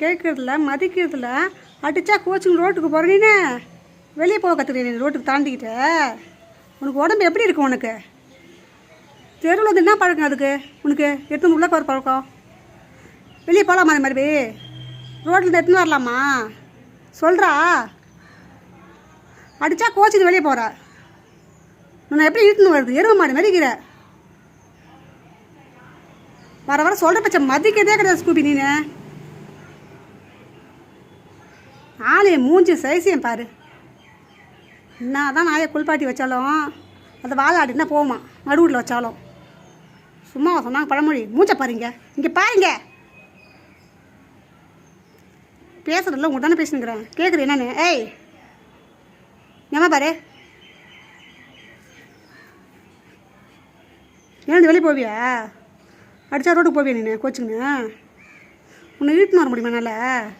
கேட்குறதில்ல மதிக்கிறதில்ல அடிச்சா கோச்சிங் ரோட்டுக்கு போகிறீனே வெளியே போக கற்றுக்கிறேன் நீ ரோட்டுக்கு தாண்டிக்கிட்ட? உனக்கு உடம்பு எப்படி இருக்கும் உனக்கு? தெருவில் வந்து என்ன பழக்கம் அதுக்கு? உனக்கு எடுத்துன்னு உள்ளே போகிற பழக்கம்? வெளியே போகலாமா அந்த மாதிரி? ரோட்டில் எடுத்துன்னு வரலாமா? சொல்கிறா அடித்தா கோச்சிங் வெளியே போகிற உன்னை எப்படி இழுத்துன்னு வருது? எருவ மாடு மதிக்கிற. வர வர சொல்கிற பச்சை மதிக்கிறதே கிடையாது ஸ்கூபி நீனு. ஆளு மூஞ்சி சைசியம் பாரு. என்ன தான் நாயை குளிப்பாட்டி வச்சாலும் அந்த வாழாடி என்ன போகுமா? நடுவில் வச்சாலும். சும்மா சொன்னாங்க பழமொழி. மூச்சை பாருங்க. இங்கே பாருங்க. பேசுகிறதில்ல உங்க தானே பேசுனுங்கிறேன் கேட்குறேன் என்னன்னு? ஏய் ஏமா பாரு. ஏன் வெளியே போவியா? அடிச்சா ரோட்டுக்கு போவியா நீ கோச்சுங்கண்ணா உன்னை வீட்டுன்னு வர முடியுமா என்னால்?